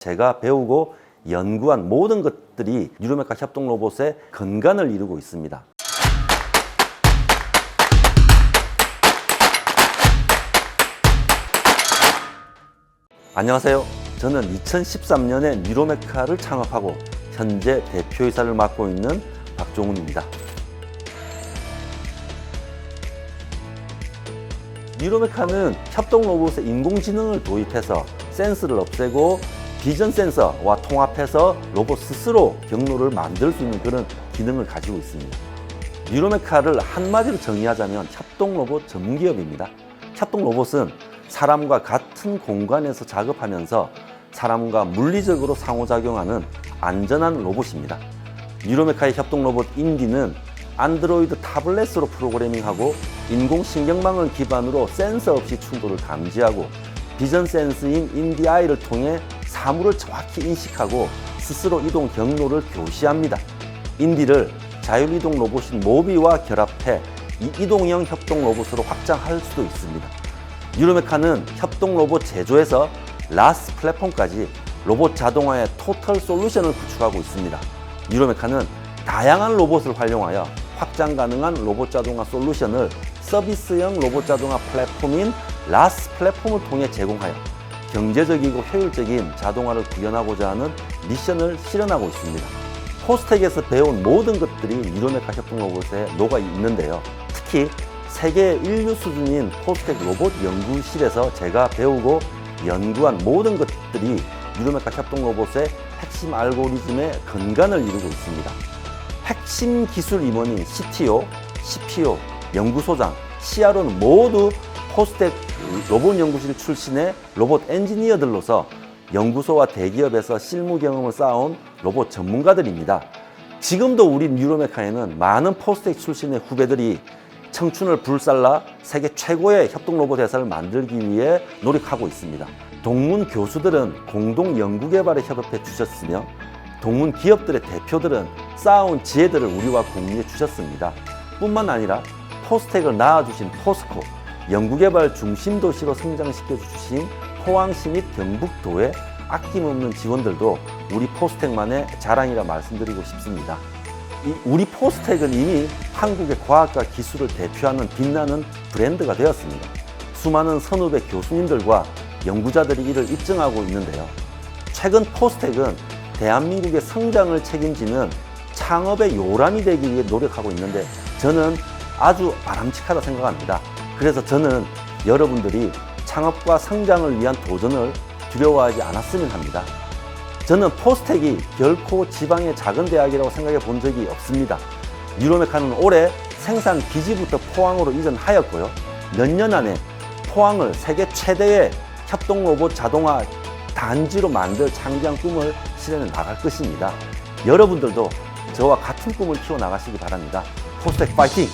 제가 배우고 연구한 모든 것들이 뉴로메카 협동 로봇의 근간을 이루고 있습니다. 안녕하세요. 저는 2013년에 뉴로메카를 창업하고 현재 대표이사를 맡고 있는 박종훈입니다. 뉴로메카는 협동 로봇에 인공지능을 도입해서 센스를 없애고 비전 센서와 통합해서 로봇 스스로 경로를 만들 수 있는 그런 기능을 가지고 있습니다. 뉴로메카를 한마디로 정의하자면 협동 로봇 전문 기업입니다. 협동 로봇은 사람과 같은 공간에서 작업하면서 사람과 물리적으로 상호작용하는 안전한 로봇입니다. 뉴로메카의 협동 로봇 인디는 안드로이드 타블렛으로 프로그래밍하고 인공신경망을 기반으로 센서 없이 충돌을 감지하고 비전 센스인 인디아이를 통해 사물을 정확히 인식하고 스스로 이동 경로를 교시합니다. 인디를 자율이동 로봇인 모비와 결합해 이 이동형 협동 로봇으로 확장할 수도 있습니다. 유로메카는 협동 로봇 제조에서 라스 플랫폼까지 로봇 자동화의 토털 솔루션을 구축하고 있습니다. 유로메카는 다양한 로봇을 활용하여 확장 가능한 로봇 자동화 솔루션을 서비스형 로봇 자동화 플랫폼인 라스 플랫폼을 통해 제공하여 경제적이고 효율적인 자동화를 구현하고자 하는 미션을 실현하고 있습니다. 포스텍에서 배운 모든 것들이 유로메카 협동 로봇에 녹아 있는데요. 특히 세계 인류 수준인 포스텍 로봇 연구실에서 제가 배우고 연구한 모든 것들이 유로메카 협동 로봇의 핵심 알고리즘의 근간을 이루고 있습니다. 핵심 기술 임원인 CTO, CPO, 연구소장, CRO는 모두 포스텍 로봇 연구실 출신의 로봇 엔지니어들로서 연구소와 대기업에서 실무 경험을 쌓아온 로봇 전문가들입니다. 지금도 우리 뉴로메카에는 많은 포스텍 출신의 후배들이 청춘을 불살라 세계 최고의 협동 로봇 회사를 만들기 위해 노력하고 있습니다. 동문 교수들은 공동 연구개발에 협업해 주셨으며 동문 기업들의 대표들은 쌓아온 지혜들을 우리와 공유해 주셨습니다. 뿐만 아니라 포스텍을 낳아주신 포스코, 연구개발 중심 도시로 성장시켜 주신 포항시 및 경북도의 아낌없는 지원들도 우리 포스텍만의 자랑이라 말씀드리고 싶습니다. 이 우리 포스텍은 이미 한국의 과학과 기술을 대표하는 빛나는 브랜드가 되었습니다. 수많은 선후배 교수님들과 연구자들이 이를 입증하고 있는데요. 최근 포스텍은 대한민국의 성장을 책임지는 창업의 요람이 되기 위해 노력하고 있는데 저는 아주 바람직하다 생각합니다. 그래서 저는 여러분들이 창업과 성장을 위한 도전을 두려워하지 않았으면 합니다. 저는 포스텍이 결코 지방의 작은 대학이라고 생각해 본 적이 없습니다. 유로메카는 올해 생산 기지부터 포항으로 이전하였고요. 몇 년 안에 포항을 세계 최대의 협동 로봇 자동화 단지로 만들 창대한 꿈을 실현해 나갈 것입니다. 여러분들도 저와 같은 꿈을 키워 나가시기 바랍니다. 포스텍 파이팅!